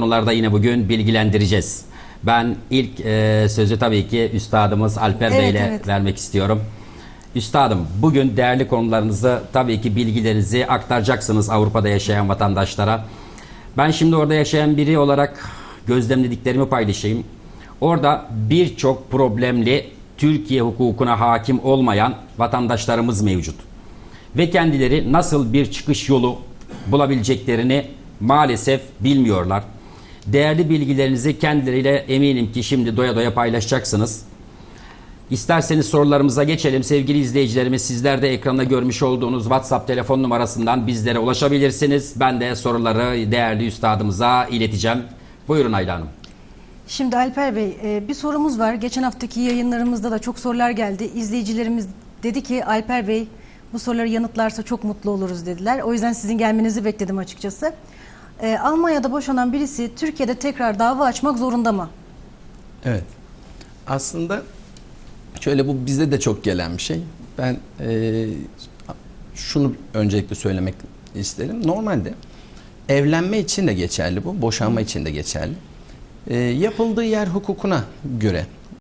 konularda yine bugün bilgilendireceğiz. Ben ilk e, sözü tabii ki üstadımız Alper Evet, Bey ile evet. vermek istiyorum. Üstadım bugün değerli konularınızı tabii ki bilgilerinizi aktaracaksınız Avrupa'da yaşayan vatandaşlara. Ben şimdi orada yaşayan biri olarak gözlemlediklerimi paylaşayım. Orada birçok problemli Türkiye hukukuna hakim olmayan vatandaşlarımız mevcut. Ve kendileri nasıl bir çıkış yolu bulabileceklerini maalesef bilmiyorlar. Değerli bilgilerinizi kendileriyle eminim ki şimdi doya doya paylaşacaksınız. İsterseniz sorularımıza geçelim. Sevgili izleyicilerimiz sizler de ekranda görmüş olduğunuz WhatsApp telefon numarasından bizlere ulaşabilirsiniz. Ben de soruları değerli üstadımıza ileteceğim. Buyurun Ayla Hanım. Şimdi Alper Bey e, bir sorumuz var. Geçen haftaki yayınlarımızda da çok sorular geldi. İzleyicilerimiz dedi ki Alper Bey bu soruları yanıtlarsa çok mutlu oluruz dediler. O yüzden sizin gelmenizi bekledim açıkçası. E, Almanya'da boşanan birisi Türkiye'de tekrar dava açmak zorunda mı? Evet. Aslında şöyle bu bize de çok gelen bir şey. Ben eee, şunu öncelikle söylemek isterim. Normalde evlenme için de geçerli bu, boşanma için de geçerli. Eee, yapıldığı yer hukukuna göre